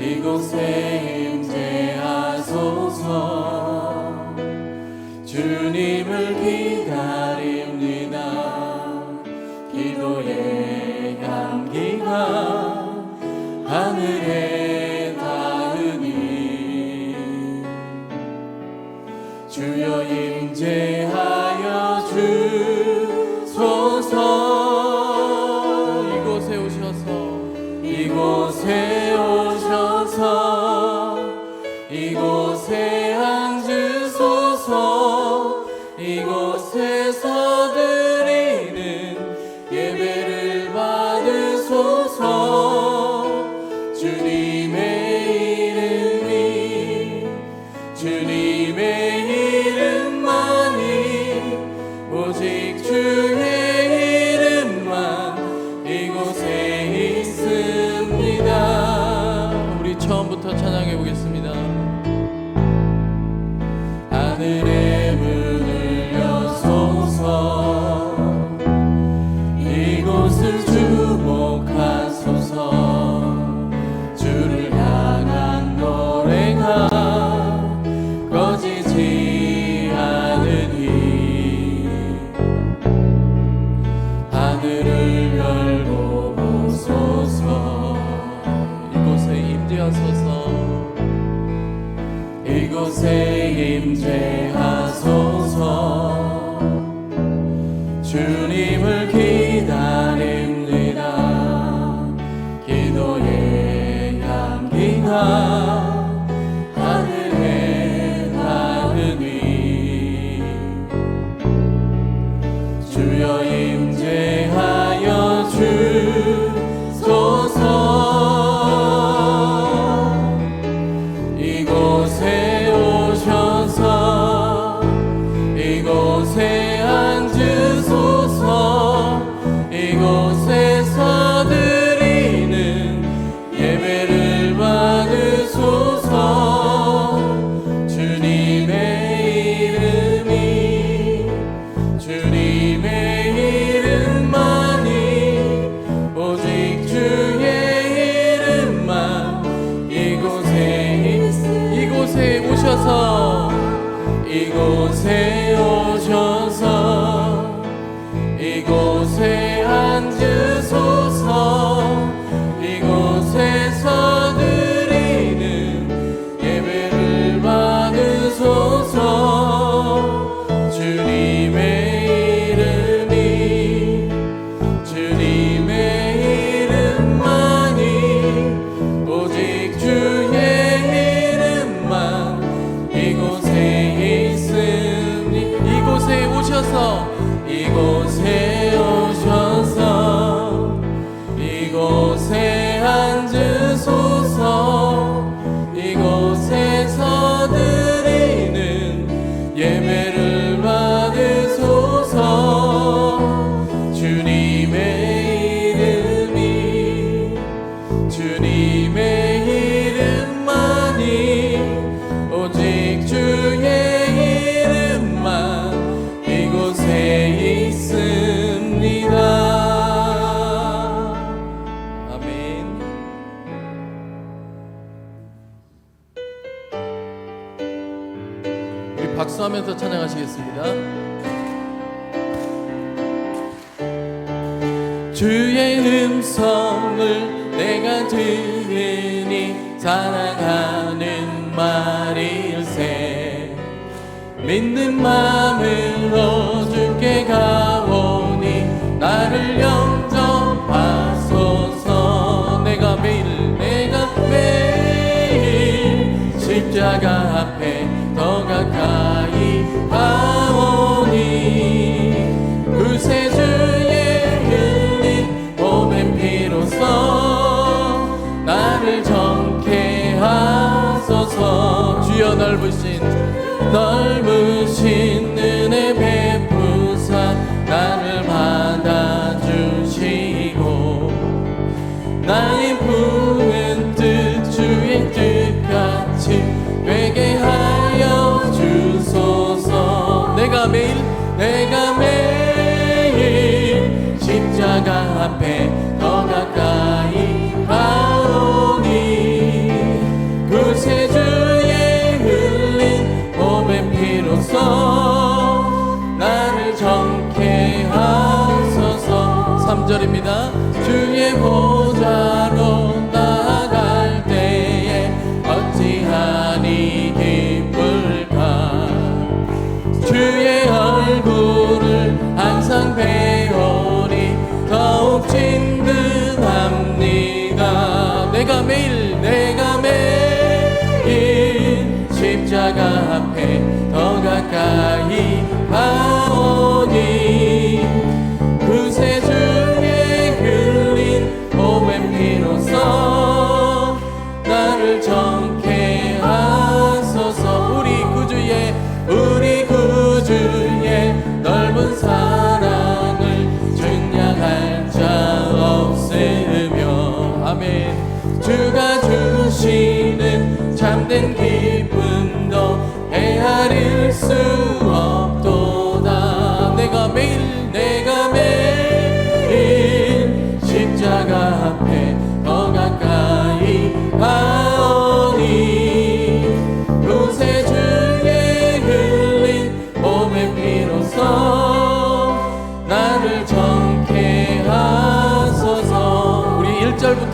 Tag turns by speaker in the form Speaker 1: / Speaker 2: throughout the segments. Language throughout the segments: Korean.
Speaker 1: 이곳에 임재하소서. 주님을 기다립니다. 기도의 향기가 성을 내가 들으니 사랑하는 말일세. 믿는 마음으로 주께 가오니 나를 영 넓으신 넓으신 은혜 자로서 나를 정케 하소서.
Speaker 2: 3절입니다. 주의 보좌로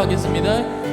Speaker 2: 기도하겠습니다.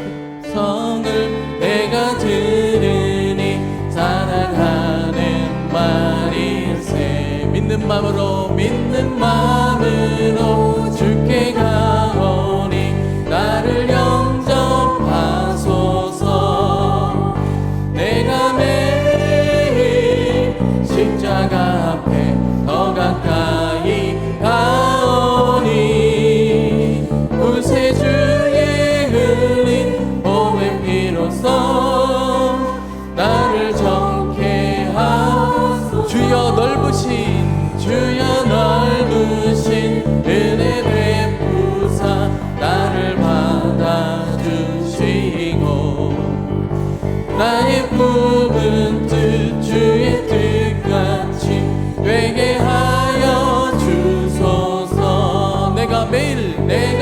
Speaker 2: name.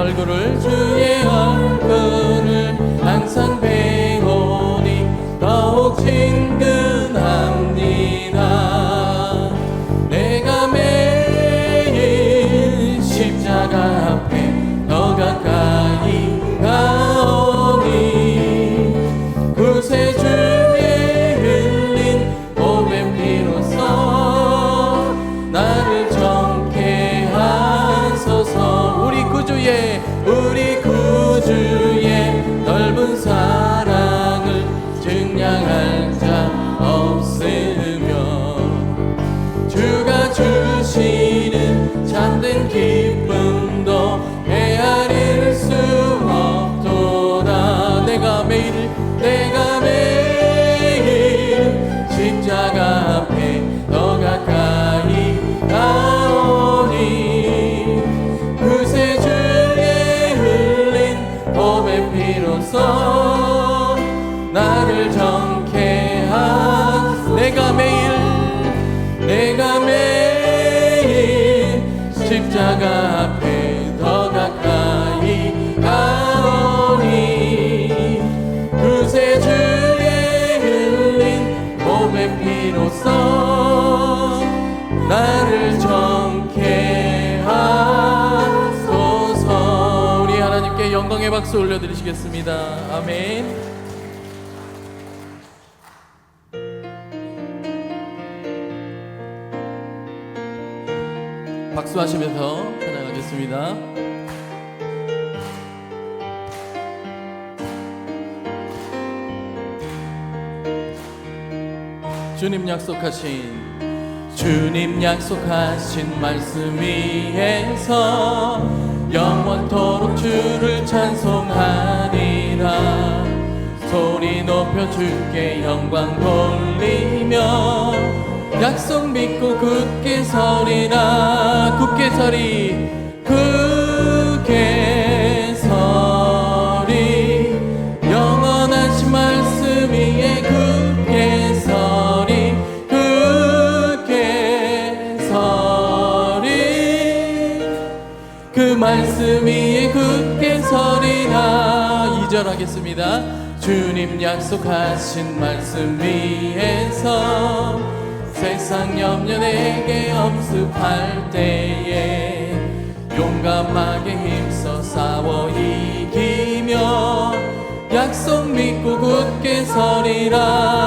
Speaker 2: 얼굴을 주의 얼굴을 항상 give. 박수 올려드리시겠습니다. 아멘. 박수하시면서 찬양하겠습니다. 주님 약속하신 주님 약속하신 말씀 위에서 영원토록 주를 찬송하리라. 소리 높여 주께 영광 돌리며. 약속 믿고 굳게 서리라. 굳게 서리. 2절 하겠습니다. 주님 약속하신 말씀 위에서 세상 염려 내게 엄습할 때에 용감하게 힘써 싸워 이기며 약속 믿고 굳게 서리라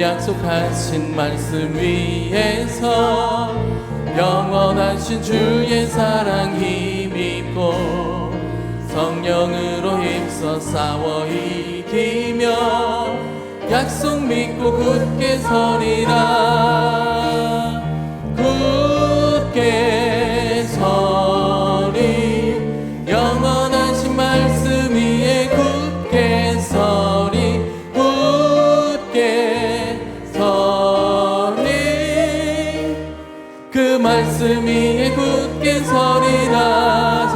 Speaker 2: 약속하신 말씀 위에서 영원하신 주의 사랑 힘입고 성령으로 힘써 싸워 이기며 약속 믿고 굳게 서리라. 굳게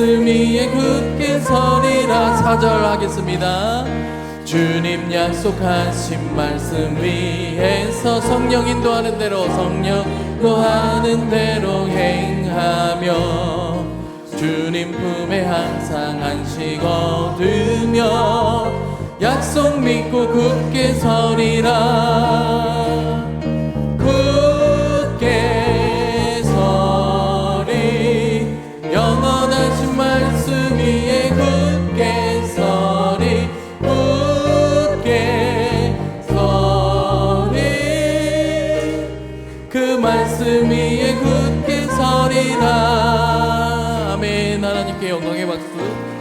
Speaker 2: 말씀 위에 굳게 서리라 사절 하겠습니다. 주님 약속하신 말씀 위에서 성령 인도하는 대로 성령 인도하는 대로 행하며 주님 품에 항상 안식 얻으며 약속 믿고 굳게 서리라 말씀 위에 굳게 서리라. 아멘. 하나님께 영광의 박수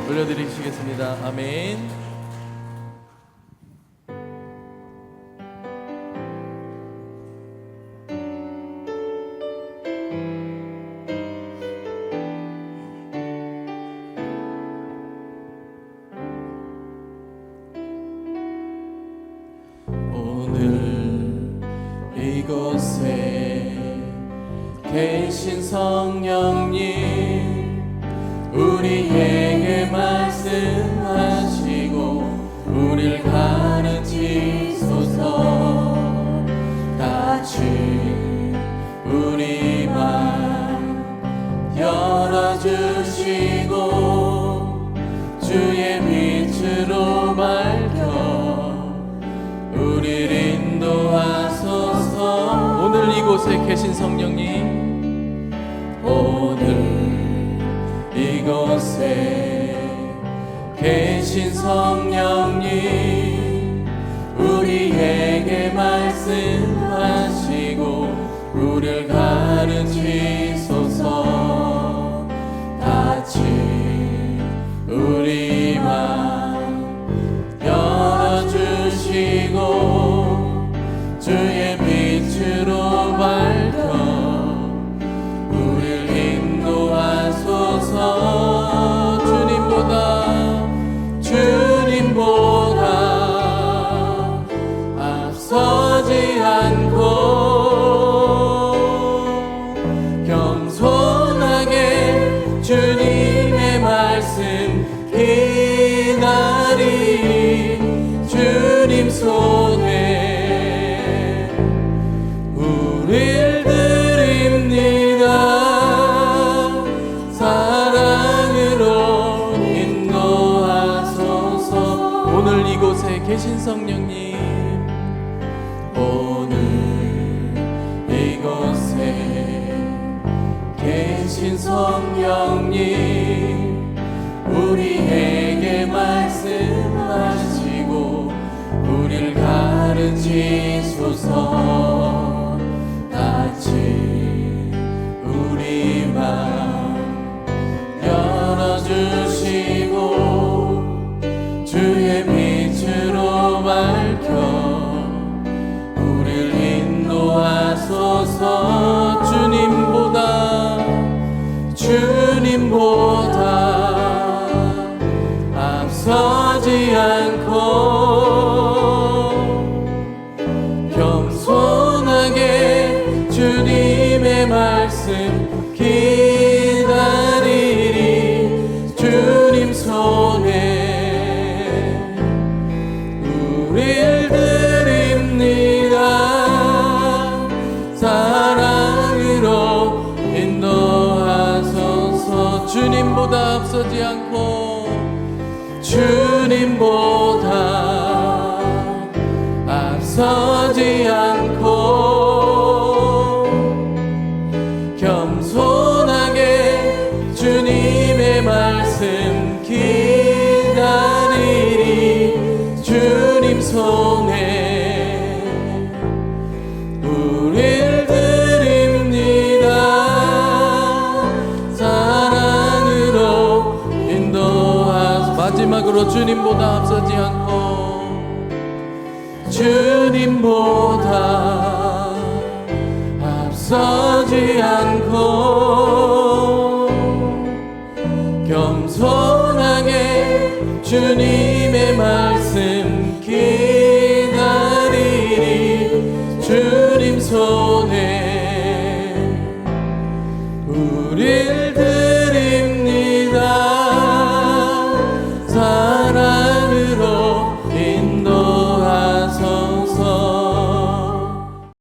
Speaker 2: 올려드리시겠습니다. 아멘 계신 성령님 우리에게 말씀하시고 우릴 가르 이곳에 계신 성령님 오늘 이곳에 계신 성령님 우리에게 말씀하시고 우리를 가 주신 성령님 우리에게 말씀하시고
Speaker 1: 우리를 가르치소서. 않고 주님보다 앞서지 않고 참으로 주님보다 앞서지 않고 주님보다 앞서지 않고